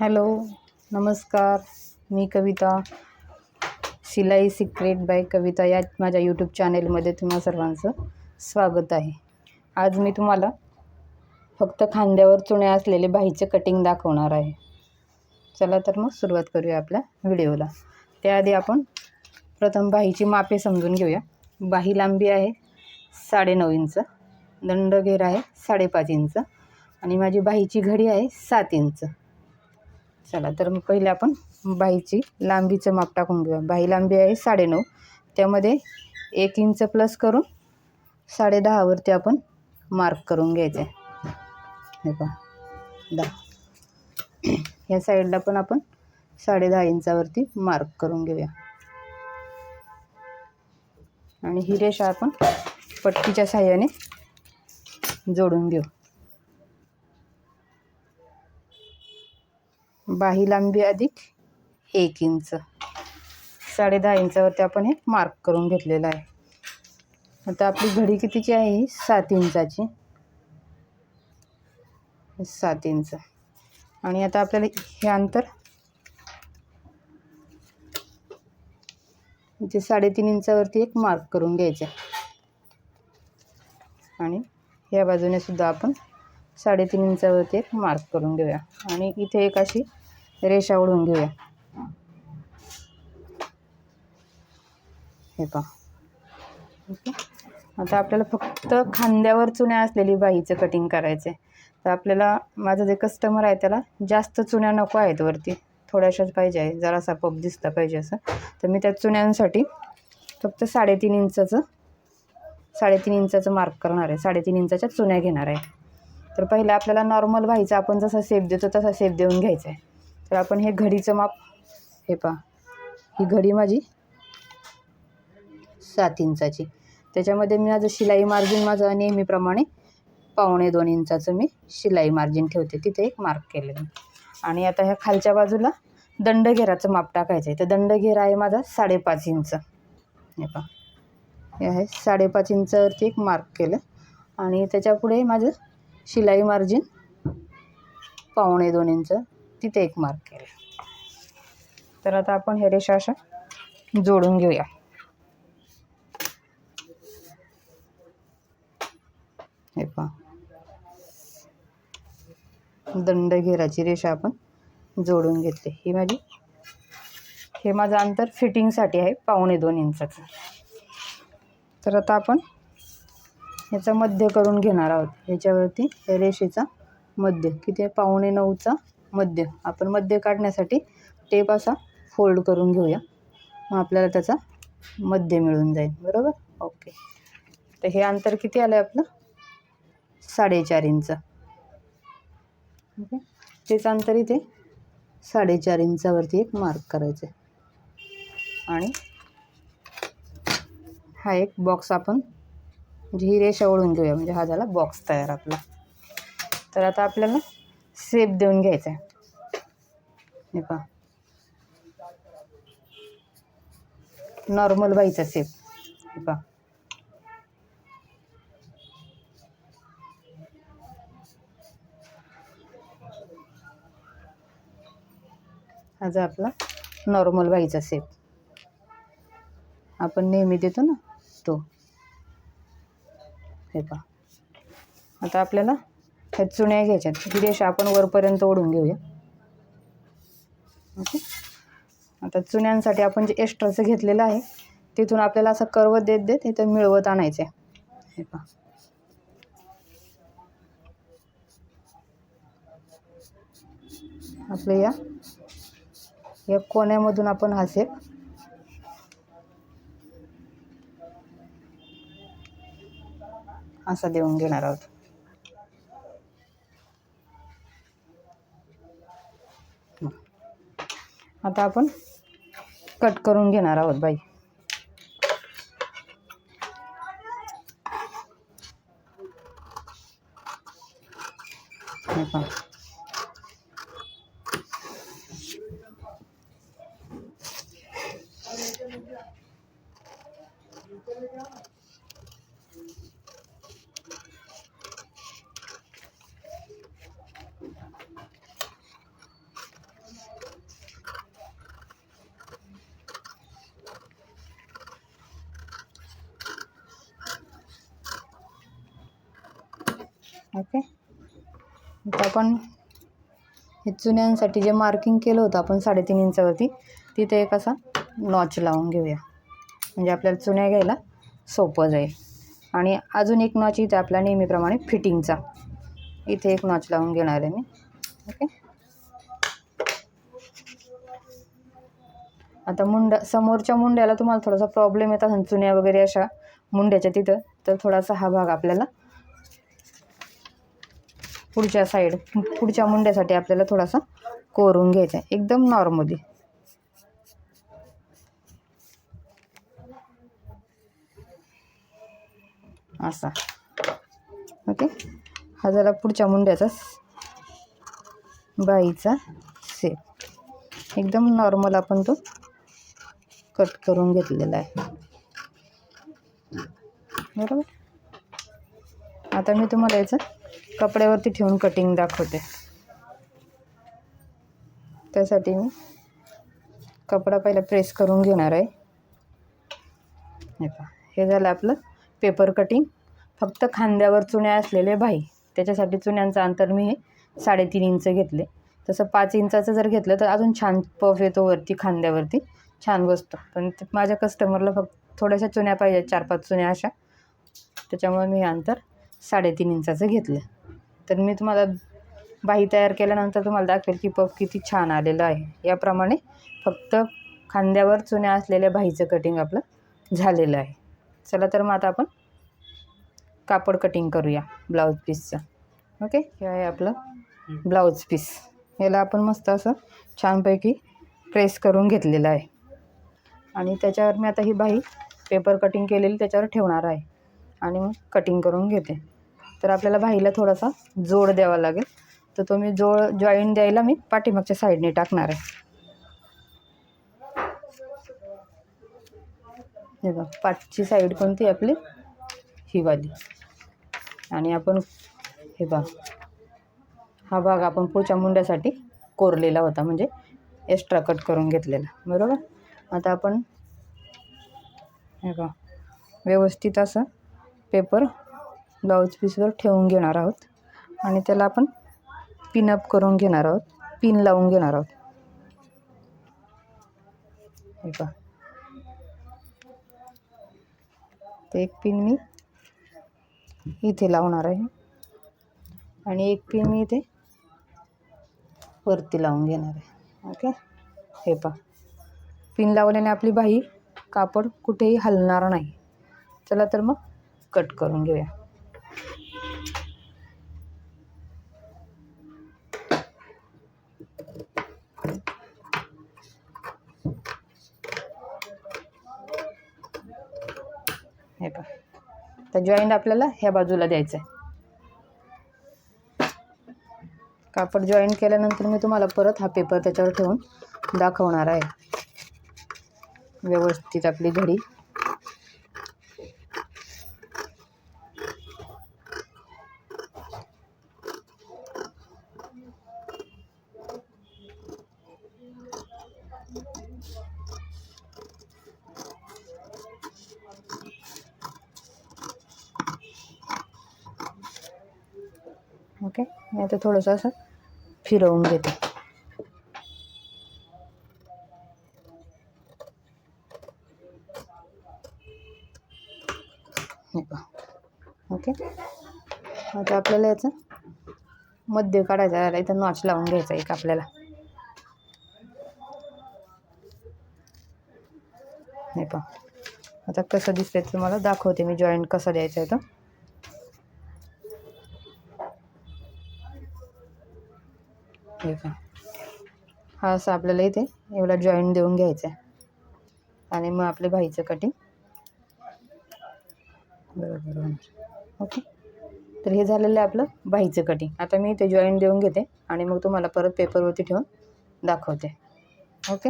Hello नमस्कार. मी कविता. शिलाई secret bye कविता या माझ्या यूट्यूब चॅनेलमध्ये तुम्हा सर्वांचं स्वागत आहे. आज मी तुम्हाला फक्त खांद्यावर चुण्या असलेले बाहीचे कटिंग दाखवणार आहे. चला तर मग सुरुवात करूया आपल्या व्हिडिओला. त्याआधी आपण प्रथम बाहीची मापे समजून घेऊया. बाही लांबी आहे साडेनऊ इंच दंड घेर आहे साडेपाच इंच आणि माझी बाहीची घडी आहे सात इंच. चला तर मग पहिले आपण बाहीची लांबीचं माप टाकून घेऊया. बाही लांबी आहे साडेनऊ. त्यामध्ये एक इंच प्लस करून साडे दहावरती आपण मार्क करून घ्यायचं. आहे हे पहा दहा. ह्या साईडला पण आपण साडे दहा इंचावरती मार्क करून घेऊया. आणि ही रेषा आपण पट्टीच्या साह्याने जोडून घेऊ. बाही लांबी अधिक एक इंच. साडे दहा इंचावरती आपण हे मार्क करून घेतलेलं आहे. आता आपली घडी कितीची आहे ही? सात इंचाची. सात इंच. आणि आता आपल्याला हे अंतर इथे साडेतीन इंचावरती एक मार्क करून घ्यायचं. आहे आणि या बाजूने सुद्धा आपण साडेतीन इंचावरती एक मार्क करून घेऊया. आणि इथे एक अशी रेषा ओढून घेऊया. हे पहा. ओके. आता आपल्याला फक्त खांद्यावर चुन्या असलेली बाईचं कटिंग करायचं आहे तर आपल्याला माझं जे कस्टमर आहे त्याला जास्त चुन्या नको आहेत वरती. थोड्याशाच पाहिजे आहे जरासा पप दिसला पाहिजे असं. तर मी त्या चुन्यांसाठी फक्त साडेतीन इंचाचं साडेतीन इंचाचं मार्क करणार आहे. साडेतीन इंचाच्या चुन्या घेणार आहे. तर पहिलं आपल्याला नॉर्मल व्हायचं. आपण जसा सेप देतो तसा सेप देऊन घ्यायचा आहे तर आपण हे घडीचं माप हे पहा. ही घडी माझी सात इंचाची. त्याच्यामध्ये मी माझं शिलाई मार्जिन माझं नेहमीप्रमाणे पावणे दोन इंचाचं मी शिलाई मार्जिन ठेवते. तिथे एक मार्क केलं मी आणि आता ह्या खालच्या बाजूला दंडघेराचं माप टाकायचं आहे. तर दंडघेर आहे माझा साडेपाच इंच. हे पहा. हे आहे साडेपाच इंचावरती एक मार्क केलं. आणि त्याच्यापुढे माझं शिलाई मार्जिन पावणे दोन इंच. तिथे एक मार्क केला. तर आता आपण हे रेषा अशा जोडून घेऊया. हे पहा. दंडघेराची रेषा आपण जोडून घेतली. ही माझी हे माझं अंतर फिटिंगसाठी आहे पावणे दोन इंचाचं. तर आता आपण ह्याचा मध्य करून घेणार आहोत. ह्याच्यावरती रेषेचा मध्य. किती आहे? पावणे नऊचा मध्य आपण मध्य काढण्यासाठी टेप असा फोल्ड करून घेऊया. मग आपल्याला त्याचा मध्य मिळून जाईल बरोबर? ओके तर हे अंतर किती आलं आहे आपलं? साडेचार इंच. ओके तेच अंतर इथे साडेचार इंचावरती एक मार्क करायचं आहे आणि हा एक बॉक्स आपण म्हणजे ही रेषा ओढून घेऊया म्हणजे हा झाला बॉक्स तयार आपला. तर आता आपल्याला सेप देऊन घ्यायचा आहे. हे पहा. नॉर्मल बाईचा सेप. हे पहा. हा जो आपला नॉर्मल बाईचा सेप. आपण नेहमी देतो ना तो. हे पहा. आता आपल्याला ह्या चुण्या घ्यायच्यात ही रेषा आपण वरपर्यंत ओढून घेऊया. ओके. आता चुन्यांसाठी आपण जे एक्स्ट्राचं घेतलेलं आहे तिथून आपल्याला असं कर्व देत देत इथं मिळवत आणायचं आहे. हे पहा. आपल्या या या कोण्यामधून आपण हा सेप असा देऊन घेणार आहोत. आता आपण कट करून घेणार आहोत बाई. हे पहा. ओके. आता आपण हे चुन्यांसाठी जे मार्किंग केलं होतं आपण साडेतीन इंचावरती तिथे एक असा नॉच लावून घेऊया. म्हणजे आपल्याला चुन्या घ्यायला सोपं जाईल. आणि अजून एक नॉच इथे आपल्या नेहमीप्रमाणे फिटिंगचा. इथे एक नॉच लावून घेणार आहे मी. ओके. आता मुंडा समोरच्या मुंड्याला तुम्हाला थोडासा प्रॉब्लेम येत असेल चुन्या वगैरे अशा मुंड्याच्या तिथं तर थोडासा हा भाग आपल्याला पुढच्या साईड पुढच्या मुंड्यासाठी आपल्याला थोडासा कोरून घ्यायचा आहे. एकदम नॉर्मली असा. ओके हा झाला पुढच्या मुंड्याचा बाईचा सेप एकदम नॉर्मल आपण तो कट करून घेतलेला आहे. बरोबर? आता मी तुम्हाला याचं कपड्यावरती ठेवून कटिंग दाखवते. त्यासाठी मी कपडा पहिला प्रेस करून घेणार आहे. हे पहा हे झालं आपलं पेपर कटिंग फक्त खांद्यावर चुण्या असलेले भाई त्याच्यासाठी चुन्यांचं अंतर मी हे साडेतीन इंच घेतले. तसं पाच इंचाचं जर घेतलं तर अजून छान पफ येतो वरती खांद्यावरती. छान बसतो. पण माझ्या कस्टमरला फक्त थोड्याशा चुन्या पाहिजे चार पाच चुन्या अशा. त्याच्यामुळे मी हे अंतर साडेतीन इंचाचं घेतलं. तर मी तुम्हाला बाही तयार केल्यानंतर तुम्हाला दाखवेल की पफ किती छान आलेलं आहे. याप्रमाणे फक्त खांद्यावर चुन्या असलेल्या बाहीचं कटिंग आपलं झालेलं आहे. चला तर मग आता आपण कापड कटिंग करूया ब्लाऊज पीसचं ओके हे आहे आपलं ब्लाऊज पीस याला आपण मस्त असं छानपैकी प्रेस करून घेतलेलं आहे. आणि त्याच्यावर मी आता ही बाही पेपर कटिंग केलेली त्याच्यावर ठेवणार आहे. आणि मग कटिंग करून घेते. तर आपल्याला बाहीला थोडासा जोड द्यावा लागेल. तर तो मी जोड जॉईन द्यायला मी पाठीमागच्या साईडने टाकणार आहे. हे बघा पाठची साईड कोणती आपली? हिवाली आणि आपण हे बघ हा भाग आपण पुढच्या मुंड्यासाठी कोरलेला होता म्हणजे एक्स्ट्रा कट करून घेतलेला. बरोबर? आता आपण हे बघ व्यवस्थित असं पेपर ब्लाऊज पीसवर ठेवून घेणार आहोत. आणि त्याला आपण पिनअप करून घेणार आहोत. पिन लावून घेणार आहोत. हे पहा. ते एक पिन मी इथे लावणार आहे. आणि एक पिन मी इथे वरती लावून घेणार आहे. ओके? हे पहा. पिन लावल्याने आपली बाही कापड कुठेही हलणार नाही. चला तर मग कट करून घेऊया हे पहा तर जॉईंट आपल्याला ह्या बाजूला द्यायचं आहे कापड जॉईन केल्यानंतर मी तुम्हाला परत हा पेपर त्याच्यावर ठेवून दाखवणार आहे. व्यवस्थित आपली घडी. ओके? मी आता थोडंसं असं फिरवून घेते. पहा. ओके? आता आपल्याला याचं मध्य काढायचं इथं नॉच लावून घ्यायचा एक आपल्याला. नाही पहा. आता कसं दिसतंय तुम्हाला दाखवते मी जॉईंट कसं द्यायचं आहे तो. हे पहा हा असं आपल्याला इथे एवढा जॉईंट देऊन घ्यायचा आहे. आणि मग आपले भाईचं कटिंग बरोबर होणार ओके तर हे झालेलं आहे आपलं भाईचं कटिंग आता मी ते जॉईंट देऊन घेते आणि मग तुम्हाला परत पेपरवरती ठेवून दाखवते. ओके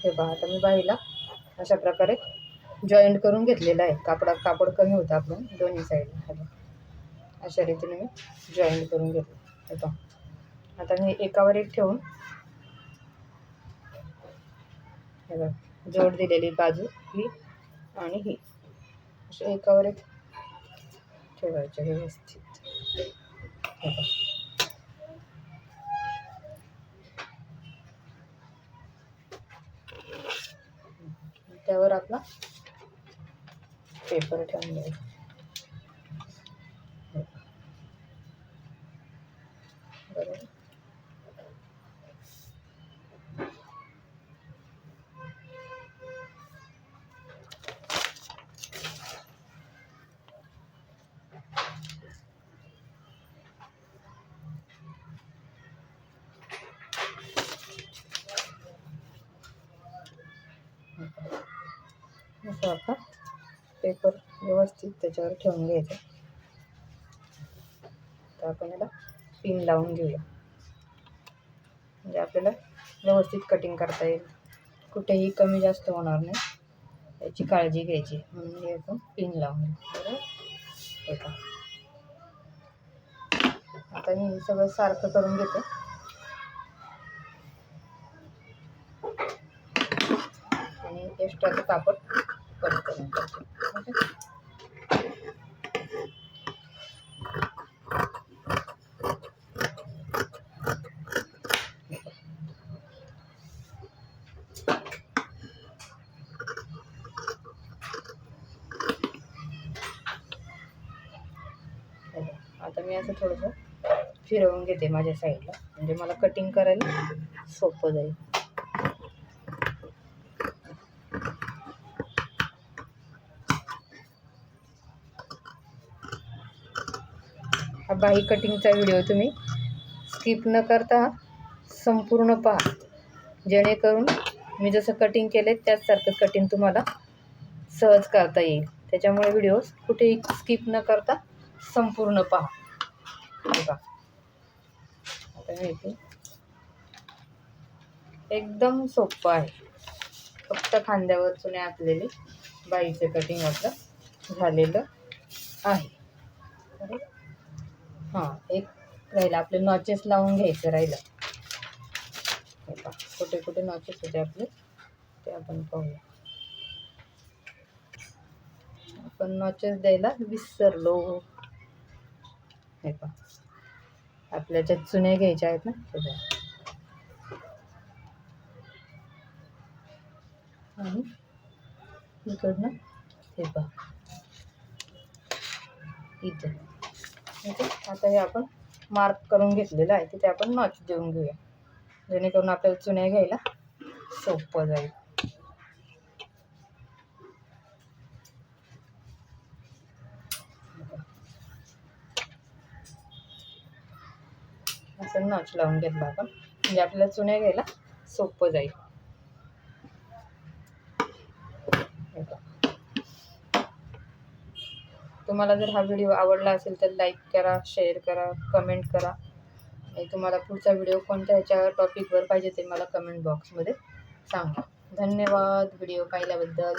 हे पहा आता मी बाईला अशा प्रकारे जॉईंट करून घेतलेलं आहे. कापडा कापड कमी होतं आपण दोन्ही साईडला अशा रीतीने मी जॉईंट करून घेतलं. हे आता मी एकावर एक ठेवून हे बघ जोड दिलेली बाजू ही आणि ही. असे एकावर एक ठेवायचे व्यवस्थित. हे बघा. त्यावर आपला पेपर ठेवून द्यायचा. असं आता. पेपर व्यवस्थित त्याच्यावर ठेवून घ्यायचा. तर आपण याला पिन लावून घेऊया. म्हणजे आपल्याला व्यवस्थित कटिंग करता येईल. कुठेही कमी जास्त होणार नाही. याची काळजी घ्यायची. म्हणून हे आपण पिन लावून घेऊ. आता मी हे सगळं सारखं करून घेते. आणि एक्स्ट्राचं कापड आता मी असं थोडंसं फिरवून घेते माझ्या साईडला. म्हणजे मला कटिंग करायला सोपं जाईल. हा बाही कटिंगचा व्हिडिओ तुम्ही स्किप न करता संपूर्ण पहा. जेणेकरून मी जसं कटिंग केले त्याचसारखं कटिंग तुम्हाला सहज करता येईल. त्याच्यामुळे व्हिडिओ कुठेही स्किप न करता संपूर्ण पहा. बघा. आता मी इथे एकदम सोपं आहे. फक्त खांद्यावर चुने आखलेली बाईचं कटिंग आपलं झालेलं आहे. हां एक राहिलं आपले नॉचेस लावून घ्यायचं राहिलं. हे पहा कुठे कुठे नॉचेस होते आपले ते आपण पाहूया. आपण नॉचेस द्यायला विसरलो. हे पहा. आपल्या ज्या चुन्या घ्यायच्या आहेत ना त्या आणि इकडनं हे पहा इथे. म्हणजे आता हे आपण मार्क करून घेतलेलं आहे तिथे आपण नॉच देऊन घेऊया. जेणेकरून आपल्याला चुन्या घ्यायला सोपं जाईल. असं नॉच लावून घेतला आपण म्हणजे आपल्याला चुन्या घ्यायला सोपं जाईल. तुम्हाला जर हा व्हिडिओ आवडला असेल तर लाईक करा शेअर करा कमेंट करा. आणि तुम्हाला पुढचा व्हिडिओ कोणत्या ह्याच्या टॉपिकवर पाहिजे ते मला कमेंट बॉक्समध्ये सांगा. धन्यवाद व्हिडिओ पाहिल्याबद्दल.